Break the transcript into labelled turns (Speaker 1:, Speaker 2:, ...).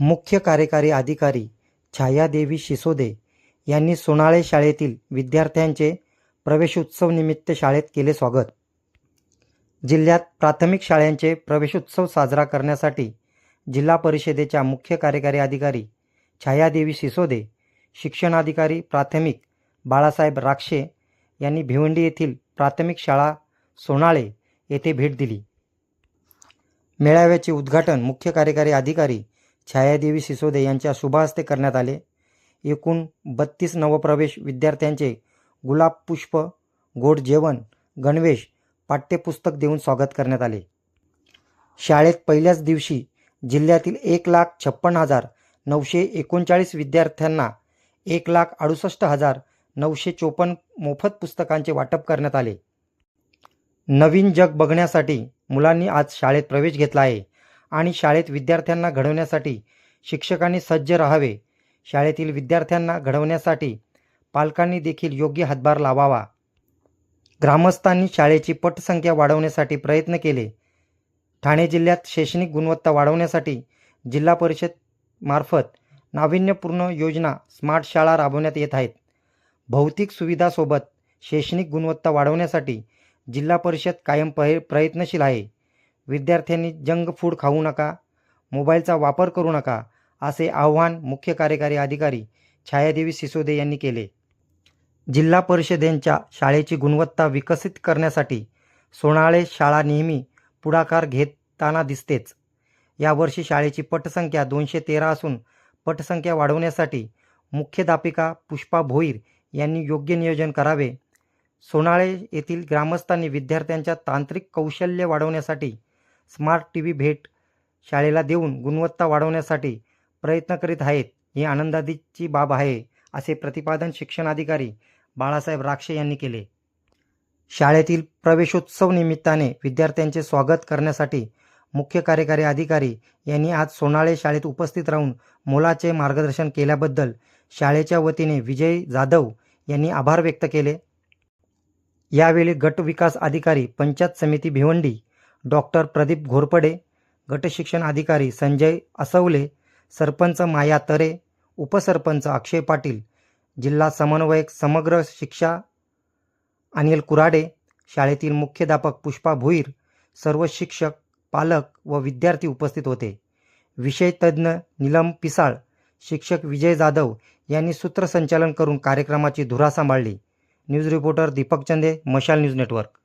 Speaker 1: मुख्य कार्यकारी अधिकारी छायादेवी शिसोदे यांनी सोनाळे शाळेतील विद्यार्थ्यांचे प्रवेशोत्सव निमित्त शाळेत केले स्वागत. जिल्ह्यात प्राथमिक शाळांचे प्रवेशोत्सव साजरा करण्यासाठी जिल्हा परिषदेच्या मुख्य कार्यकारी अधिकारी छायादेवी सिसोदे शिक्षणाधिकारी प्राथमिक बाळासाहेब राक्षे यांनी भिवंडी येथील प्राथमिक शाळा सोनाळे येथे भेट दिली. मेळाव्याचे उद्घाटन मुख्य कार्यकारी अधिकारी छायादेवी सिसोदे यांच्या शुभहस्ते करण्यात आले. एकूण बत्तीस नवप्रवेश विद्यार्थ्यांचे गुलाब पुष्प गोड जेवण गणवेश पाठ्यपुस्तक देऊन स्वागत करण्यात आले. शाळेत पहिल्याच दिवशी जिल्ह्यातील एक लाख छप्पन हजार नऊशे एकोणचाळीस विद्यार्थ्यांना एक लाख अडुसष्ट हजार नऊशे चोपन्न मोफत पुस्तकांचे वाटप करण्यात आले. नवीन जग बघण्यासाठी मुलांनी आज शाळेत प्रवेश घेतला आहे. आणि शाळेत विद्यार्थ्यांना घडवण्यासाठी शिक्षकांनी सज्ज राहावे. शाळेतील विद्यार्थ्यांना घडवण्यासाठी पालकांनी देखील योग्य हातभार लावावा. ग्रामस्थांनी शाळेची पटसंख्या वाढवण्यासाठी प्रयत्न केले. ठाणे जिल्ह्यात शैक्षणिक गुणवत्ता वाढवण्यासाठी जिल्हा परिषद मार्फत नाविन्यपूर्ण योजना स्मार्ट शाळा राबवण्यात येत आहेत. भौतिक सुविधासोबत शैक्षणिक गुणवत्ता वाढवण्यासाठी जिल्हा परिषद कायम प्रयत्नशील आहे. विद्यार्थ्यांनी जंक फूड खाऊ नका मोबाईलचा वापर करू नका असे आव्हान मुख्य कार्यकारी अधिकारी छायादेवी सिसोदे यांनी केले. जिल्हा परिषदेंच्या शाळेची गुणवत्ता विकसित करण्यासाठी सोनाळे शाळा नेहमी पुढाकार घेताना दिसतेच. यावर्षी शाळेची पटसंख्या दोनशे तेरा असून पटसंख्या वाढवण्यासाठी मुख्याध्यापिका पुष्पा भोईर यांनी योग्य नियोजन करावे. सोनाळे येथील ग्रामस्थांनी विद्यार्थ्यांच्या तांत्रिक कौशल्य वाढवण्यासाठी स्मार्ट टी व्ही भेट शाळेला देऊन गुणवत्ता वाढवण्यासाठी प्रयत्न करीत आहेत. ही आनंदादीची बाब आहे असे प्रतिपादन शिक्षणाधिकारी बाळासाहेब राक्षे यांनी केले. शाळेतील प्रवेशोत्सव निमित्ताने विद्यार्थ्यांचे स्वागत करण्यासाठी मुख्य कार्यकारी अधिकारी यांनी आज सोनाळे शाळेत उपस्थित राहून मोलाचे मार्गदर्शन केल्याबद्दल शाळेच्या वतीने विजय जाधव यांनी आभार व्यक्त केले. यावेळी गट विकास अधिकारी पंचायत समिती भिवंडी डॉक्टर प्रदीप घोरपडे गटशिक्षण अधिकारी संजय असवले सरपंच माया तरे उपसरपंच अक्षय पाटील जिल्हा समन्वयक समग्र शिक्षा अनिल कुराडे शाळेतील मुख्याध्यापक पुष्पा भुईर सर्व शिक्षक पालक व विद्यार्थी उपस्थित होते. विषय तज्ज्ञ नीलम पिसाळ शिक्षक विजय जाधव यांनी सूत्रसंचालन करून कार्यक्रमाची धुरा सांभाळली. न्यूज रिपोर्टर दीपक चंदे मशाल न्यूज नेटवर्क.